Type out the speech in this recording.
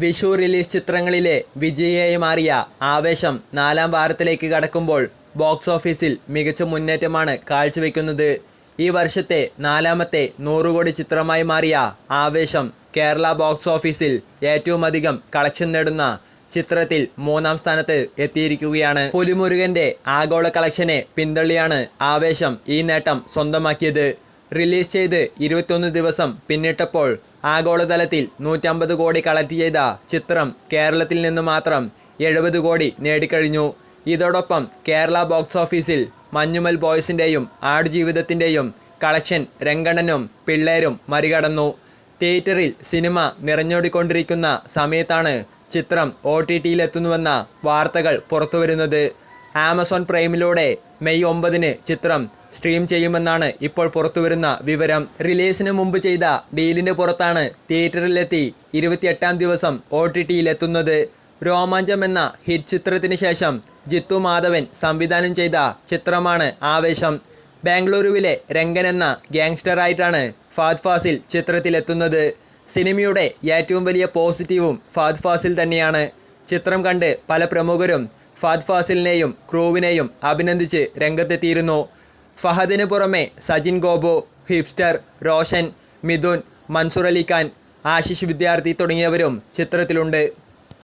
Vishu release ചിത്രങ്ങളിലെ വിജയിയായി മാറിയ ആവേശം നാലാം വാരത്തിലേക്ക് കടക്കുമ്പോൾ ബോക്സ് ഓഫീസിൽ മികച്ച മുന്നേറ്റമാണ് കാഴ്ചവെക്കുന്നത്. ഈ വർഷത്തെ നാലാമത്തെ നൂറുകോടി ചിത്രമായി മാറിയ ആവേശം കേരള ബോക്സ് ഓഫീസിൽ ഏറ്റവും അധികം കളക്ഷൻ നേടുന്ന ചിത്രത്തിൽ മൂന്നാം സ്ഥാനത്ത് എത്തിയിരിക്കുകയാണ്. പുലിമുരുകന്റെ ആഗോള കളക്ഷനെ പിന്തള്ളിയാണ് ആവേശം ഈ നേട്ടം സ്വന്തമാക്കിയത്. റിലീസ് ചെയ്ത് ഇരുപത്തൊന്ന് ദിവസം പിന്നിട്ടപ്പോൾ ആഗോളതലത്തിൽ നൂറ്റമ്പത് കോടി കളക്ട് ചെയ്ത ചിത്രം കേരളത്തിൽ നിന്ന് മാത്രം എഴുപത് കോടി നേടിക്കഴിഞ്ഞു. ഇതോടൊപ്പം കേരള ബോക്സ് ഓഫീസിൽ മഞ്ഞുമൽ ബോയ്സിന്റെയും ആടുജീവിതത്തിന്റെയും കളക്ഷൻ രംഗണനും പിള്ളേരും മറികടന്നു. തിയേറ്ററിൽ സിനിമ നിറഞ്ഞോടിക്കൊണ്ടിരിക്കുന്ന സമയത്താണ് ചിത്രം ഒ ടി ടിയിലെത്തുന്നുവെന്ന വാർത്തകൾ പുറത്തുവരുന്നത്. ആമസോൺ പ്രൈമിലൂടെ മെയ് ഒമ്പതിന് ചിത്രം സ്ട്രീം ചെയ്യുമെന്നാണ് ഇപ്പോൾ പുറത്തുവരുന്ന വിവരം. റിലീസിന് മുമ്പ് ചെയ്ത ഡീലിന് പുറത്താണ് തിയേറ്ററിലെത്തി ഇരുപത്തിയെട്ടാം ദിവസം ഒ ടി ടിയിലെത്തുന്നത് രോമാഞ്ചം എന്ന ഹിറ്റ് ചിത്രത്തിന് ശേഷം ജിത്തു മാധവൻ സംവിധാനം ചെയ്ത ചിത്രമാണ് ആവേശം. ബാംഗ്ലൂരുവിലെ രംഗൻ എന്ന ഗ്യാങ്സ്റ്ററായിട്ടാണ് ഫാദ് ഫാസിൽ ചിത്രത്തിലെത്തുന്നത്. സിനിമയുടെ ഏറ്റവും വലിയ പോസിറ്റീവും ഫാദ് ഫാസിൽ തന്നെയാണ്. ചിത്രം കണ്ട് പല പ്രമുഖരും ഫാദ് ഫാസിലിനെയും ക്രൂവിനെയും അഭിനന്ദിച്ച് രംഗത്തെത്തിയിരുന്നു. ഫഹദിന് പുറമെ സജിൻ ഗോബോ ഹിപ്സ്റ്റർ റോഷൻ മിഥുൻ മൻസൂർ അലിഖാൻ ആശിഷ് വിദ്യാർത്ഥി തുടങ്ങിയവരും ചിത്രത്തിലുണ്ട്.